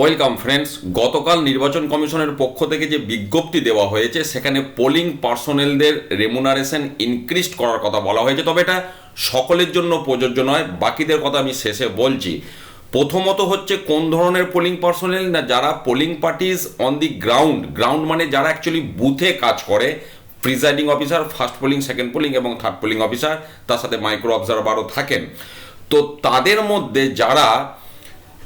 Welcome friends, গতকাল নির্বাচন কমিশনের পক্ষ থেকে যে বিজ্ঞপ্তি দেওয়া হয়েছে, সেখানে পোলিং পার্সোনেলদের রেমুনারেশন ইনক্রিজ করার কথা বলা হয়েছে। তবে এটা সকলের জন্য প্রযোজ্য নয়, বাকিদের কথা আমি শেষে বলছি। প্রথমত হচ্ছে, কোন ধরনের পোলিং পার্সোনেল না যারা polling parties on the ground ground মানে যারা অ্যাকচুয়ালি বুথে কাজ করে presiding officer first polling second polling এবং থার্ড পোলিং অফিসার তার সাথে মাইক্রো অবজারভারও থাকেন। তো তাদের মধ্যে যারা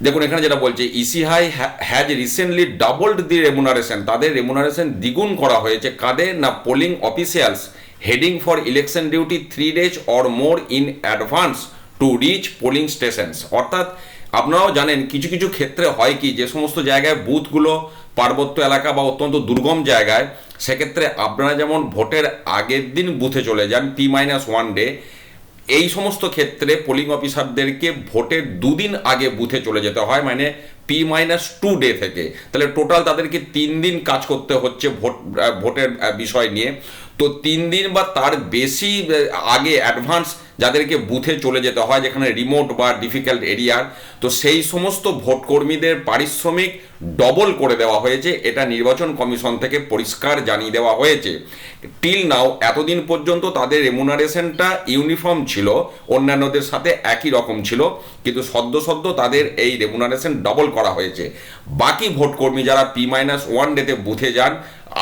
দেখুন, এখানে যেটা বলছে ECI has recently doubled the remuneration তাদের রেমুনারেশন দ্বিগুণ করা হয়েছে। কাদের না polling officials heading for election duty three days or more in advance to reach polling stations অর্থাৎ, আপনারাও জানেন, কিছু কিছু ক্ষেত্রে হয় কি, যে সমস্ত জায়গায় বুথগুলো পার্বত্য এলাকা বা অত্যন্ত দুর্গম জায়গায়, সেক্ষেত্রে আপনারা যেমন ভোটের আগের দিন বুথে চলে যান পি মাইনাস ওয়ান ডে এই সমস্ত ক্ষেত্রে পোলিং অফিসারদেরকে ভোটের দুদিন আগে বুথে চলে যেতে হয় মানে পি মাইনাস টু ডে থেকে। তাহলে টোটাল তাদেরকে তিন দিন কাজ করতে হচ্ছে ভোট ভোটের বিষয় নিয়ে। তো তিন দিন বা তার বেশি আগে অ্যাডভান্স যাদেরকে বুথে চলে যেতে হয়, যেখানে রিমোট বা ডিফিকাল্ট এরিয়ার তো সেই সমস্ত ভোটকর্মীদের পারিশ্রমিক ডবল করে দেওয়া হয়েছে। এটা নির্বাচন কমিশন থেকে পরিষ্কার জানিয়ে দেওয়া হয়েছে। টিল নাও এতদিন পর্যন্ত তাদের রেমুনারেশনটা ইউনিফর্ম ছিল, অন্যান্যদের সাথে একই রকম ছিল, কিন্তু সদ্য সদ্য তাদের এই রেমুনারেশন ডবল করা হয়েছে। বাকি ভোটকর্মী যারা পি মাইনাস ওয়ান ডেতে বুথে যান,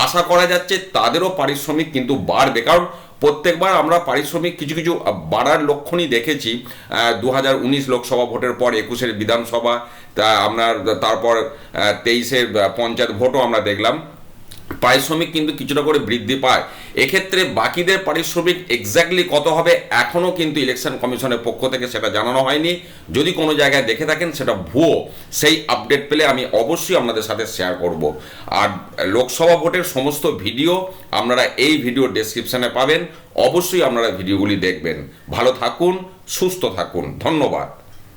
আশা করা যাচ্ছে তাদেরও পারিশ্রমিক কিন্তু বাড়বে। কারণ প্রত্যেকবার আমরা পারিশ্রমিক কিছু কিছু বাড়ার লক্ষণই দেখেছি। দু উনিশ লোকসভা ভোটের পর একুশের বিধানসভা, তা আপনার তারপর তেইশের পঞ্চায়েত ভোটও আমরা দেখলাম। পারিশ্রমিক কিন্তু কিছুটা করে বৃদ্ধি পায়। এক্ষেত্রে বাকিদের পারিশ্রমিক এক্স্যাক্টলি কত হবে এখনও কিন্তু ইলেকশন কমিশনের পক্ষ থেকে সেটা জানানো হয়নি। যদি কোনো জায়গায় দেখে থাকেন সেটা ভুয়ো। সেই আপডেট পেলে আমি অবশ্যই আপনাদের সাথে শেয়ার করব। আর লোকসভা ভোটের সমস্ত ভিডিও আপনারা এই ভিডিও ডেসক্রিপশানে পাবেন। অবশ্যই আপনারা ভিডিওগুলি দেখবেন। ভালো থাকুন, সুস্থ থাকুন। ধন্যবাদ।